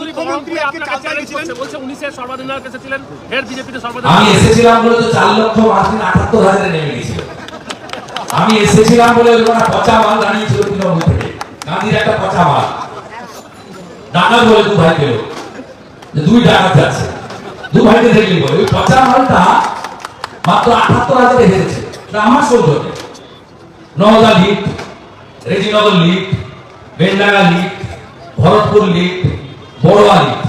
মুখ্যমন্ত্রী আজকে চাল চাল গেছিলেন বলছে উনিশের সর্বাধিনায়ক এসেছিলেন ফের বিজেপিতে সর্বাধিনায়ক আমি এসেছিলাম বলে তো চার লক্ষ মার্কিন আটাত্তর হাজারে নেমে গেছিল। আমি এসেছিলাম বলে ওরা পচা মাল দাঁড়িয়েছিল তৃণমূল থেকে। গান্ধীর একটা পচা মাল। ডাকাত বলে দু ভাই পেল দুই ডাকাত যাচ্ছে। দু ভাইকে দেখলি বলে। ওই পচা মালটা মাত্র আটাত্তর হাজারে হেরেছে আমার সৌজন্য। Nowda lift Rejinagar lift Beldanga lift Bharatpur lift lift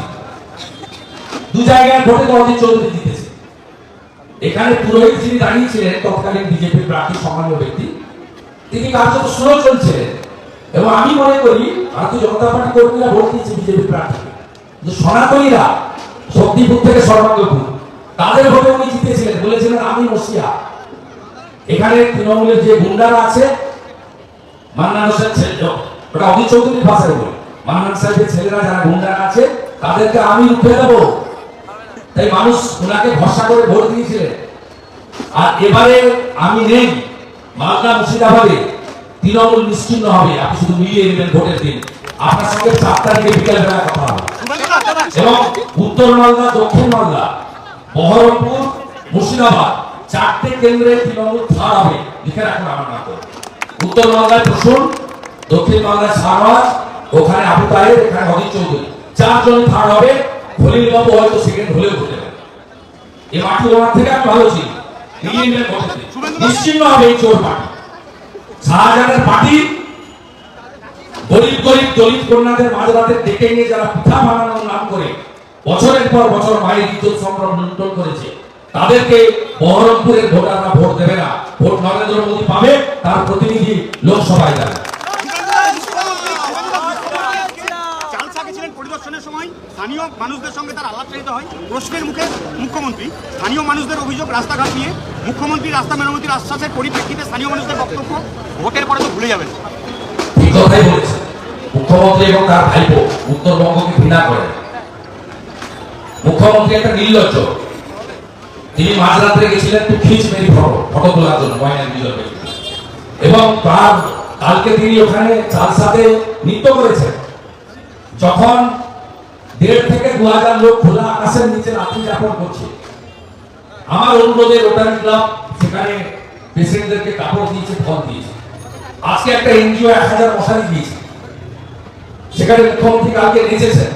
দু জায়গায় ভোটে অজিত চৌধুরী জিতেছে। এখানে পুরোহিত যিনি দাঁড়িয়েছিলেন, তৎকালীন বিজেপির প্রার্থী সম্মানীয় ব্যক্তি, তিনি কার্যত স্লো চলছিলেন। এবং আমি মনে করি, ভারতীয় জনতা পার্টি কর্মীরা ভোট দিয়েছে বিজেপি প্রার্থী কিন্তু সনাতনীরা শক্তিপুর থেকে সর্বাঙ্গপুর, তাদের ভোটে উনি জিতেছিলেন, বলেছিলেন, আমি মসিয়া। এখানে তৃণমূলের যে গুন্ডারা আছে, মান্নান হোসেন ওটা অজিত চৌধুরীর ভাষায় বলি। মান্নান সাহেবের ছেলেরা যারা গুন্ডারা আছে, তাদেরকে আমি রুখে দেবো। তাই মানুষ ওনাকে ভরসা করে ভোট দিয়েছিলেন আর এবারে আমি নেই, মালদা মুর্শিদাবাদে তৃণমূল নিশ্চিন্ন হবে, আপনি শুধু মিলিয়ে নেবেন ভোটের দিন। আপনার সঙ্গে চার তারিখে বিকেল বেলা কথা হবে। এবং উত্তর মালদা, দক্ষিণ মালদা, বহরমপুর, মুর্শিদাবাদ, চারটে কেন্দ্রে তৃণমূল ছাড় হবে। লিখে রাখুন আমার নাম। উত্তর মালদায় প্রসূন, দক্ষিণ মালদায় শাহবাজ ওখানে আবু তাহের, এখানে অজিত চৌধুরী। চারজন ছাড় হবে খলিল বাবু হয়তো সেকেন্ড হলেও হতে পারে এই মাটি ওনার থেকে আমি ভালো ভোটে নিশ্চিন্ন হবে এই চোর শাহজাহানের গরিব গরিব দলিত কন্যাদের ডেকে নিয়ে যারা পিঠা বানানোর নাম করে, বছরের পর বছর মায়ের ইজ্জত সম্ভ্রম লুণ্ঠন করেছে, তাদেরকে বহরমপুরের ভোটাররা ভোট দেবে না। ভোট নরেন্দ্র মোদী পাবে, তার প্রতিনিধি লোকসভায় যাবে চালসা গেছিলেন পরিদর্শনের সময় স্থানীয় মানুষদের সঙ্গে তার আলাপ চালিত হয়। প্রশ্নের মুখে মুখ্যমন্ত্রী, স্থানীয় মানুষদের অভিযোগ, রাস্তাঘাট নিয়ে মুখ্যমন্ত্রী রাস্তা মেরামতির আশ্বাসের পরিপ্রেক্ষিতে স্থানীয় মানুষদের বক্তব্য ভোটের পরে তো ভুলে যাবেন। মুখ্যমন্ত্রী এবং তার ভাইপো উত্তরবঙ্গকে ঘৃণা করেন মুখ্যমন্ত্রী একটা নির্লজ্জ। তিনি মাঝরাত্রে গেছিলেন মেরি ফটো ফটো তোলার জন্য ময়না মিলন এবং তার, কালকে তিনি ওখানে চার সাথে নৃত্য করেছেন। যখন দেড় থেকে দু হাজার লোক খোলা আকাশের নিচে রাত্রি যাপন করছে। আমার অনুরোধে রোটারি ক্লাব সেখানে পেশেন্টদেরকে কাপড় দিয়েছে, ফল দিয়েছে। আজকে একটা এনজিও এক হাজার মশারি দিয়েছে। সেখানে মুখ্যমন্ত্রী কালকে নেচেছেন।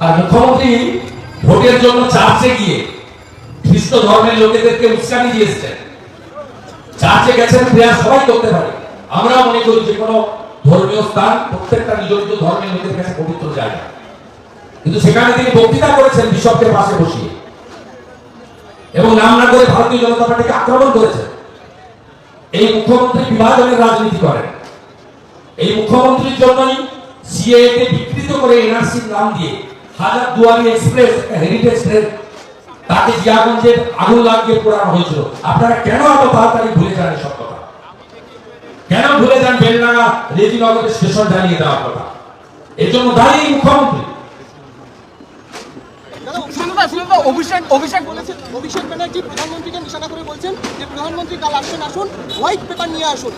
আর মুখ্যমন্ত্রী ভোটের জন্য চার্চে গিয়ে খ্রিস্ট ধর্মের লোকেদেরকে উস্কানি দিয়েছেন। চার্চে গেছেন প্রেয়ার সবাই করতে পারে। আমরা মনে করি যে কোনো ধর্মীয় স্থান প্রত্যেকটা নিজ ধর্মের লোকের কাছে পবিত্র জায়গা। কিন্তু সেখানে তিনি বক্তৃতা করেছেন বিশপদের পাশে বসিয়ে। এবং নাম না করে ভারতীয় জনতা পার্টিকে আক্রমণ করেছেন। এই মুখ্যমন্ত্রী বিভাজনের রাজনীতি করেন। এই মুখ্যমন্ত্রীর জন্যই সিএ বিকৃত করে এনআরসির নাম দিয়ে হাজার দুয়ারি এক্সপ্রেস হেরিটেজ ট্রেন, তাকে জিয়াগঞ্জের আগুন লাগিয়ে পোড়ানো হয়েছিল। আপনারা কেন এত তাড়াতাড়ি ভুলে যান সব কথা? কেন ভুলে যান বেলডাঙ্গা রেজিনগরের স্টেশন জ্বালিয়ে দেওয়ার কথা? এর জন্য এই মুখ্যমন্ত্রী। অভিষেক অভিষেক বলেছেন, অভিষেক বলছেন যে প্রধানমন্ত্রী আসুন নিয়ে আসুন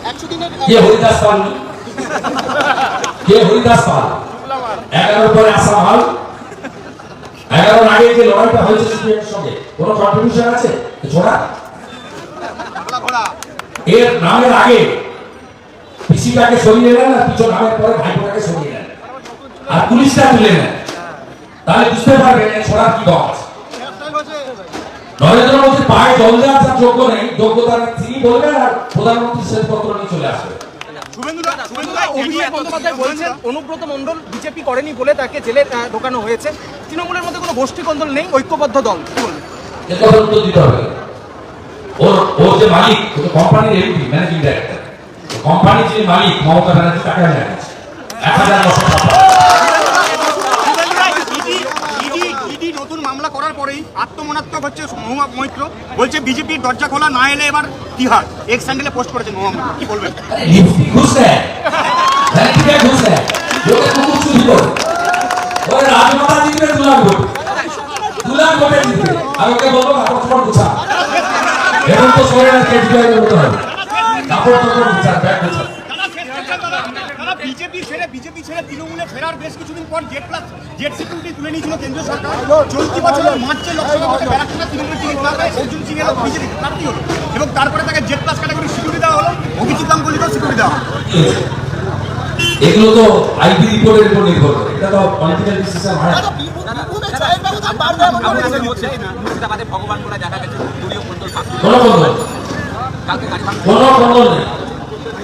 আগে আগে সরিয়ে আর সরিয়ে আর পুলিশটা তুলে নেন তাহলে বুঝতে পারবেন ছোড়ার কি দম নরেন্দ্র মোদীর পায়ে জল দেওয়ার যার যোগ্য নেই যোগ্যতা তিনি বলবেন আর প্রধানমন্ত্রী শ্বেতপত্র নিয়ে চলে আসবে। অনুব্রত মণ্ডল বিজেপি করেনি বলে তাকে জেলে ঢোকানো হয়েছে। তৃণমূলের মধ্যে কোনো গোষ্ঠী কন্দল নেই ঐক্যবদ্ধ দল। কি বলবেন? এ কথা উত্তর দিতে হবে। ওর ও যে মালিক কোম্পানির এমডি ম্যানেজিং ডাইরেক্টর কোম্পানির যে মালিক মমতা ব্যানার্জি তাকে এক হাজার নশো মামলা করার পরেই আত্মমনাত্মক হচ্ছে মহুয়া মৈত্র। বলছে বিজেপির দরজা খোলা না এলে এবার তিহার। এক্স স্যান্ডেলে পোস্ট করেছেন মহুয়া মৈত্র। কি বলবেন? বলব কাপড় বিজেপি ছেড়ে বিজেপি ছেড়ে তৃণমূলে ফেরার বেশ কিছুদিন পর জেড প্লাস জেড সিকিউরিটি তুলে নিয়েছিল কেন্দ্রীয় সরকার। চলতি বছরের মার্চে লোকসভা ভোটে ব্যারাকপুরে তৃণমূল টিকিট না পেয়ে অর্জুন সিং এর বিজেপি প্রার্থী হলো। এবং তারপরে তাকে জেড প্লাস ক্যাটাগরি সিকিউরিটি দেওয়া হলো অভিজিৎ গাঙ্গুলিকেও সিকিউরিটি দেওয়া হলো। এগুলো তো আইবি রিপোর্টের উপর নির্ভর করে এটা তো পলিটিক্যাল ডিসিশন হয় না। দাদা বীরভূম- বীরভূমে চায়ের ব্যবধান বাড়বে এমন খবর এসেছে। মুর্শিদাবাদে ভগবান করে দেখা গেছে কোনো কোনো নেই।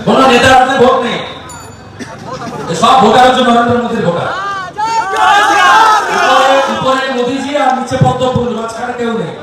কোনো নেতার হাতে ভোট সব ভোটারের জন্য নরেন্দ্র মোদীর ভোটার। উপরে- মোদীজি আর নিচে পদ্ম ফুল মাঝখানে কেউ নেই।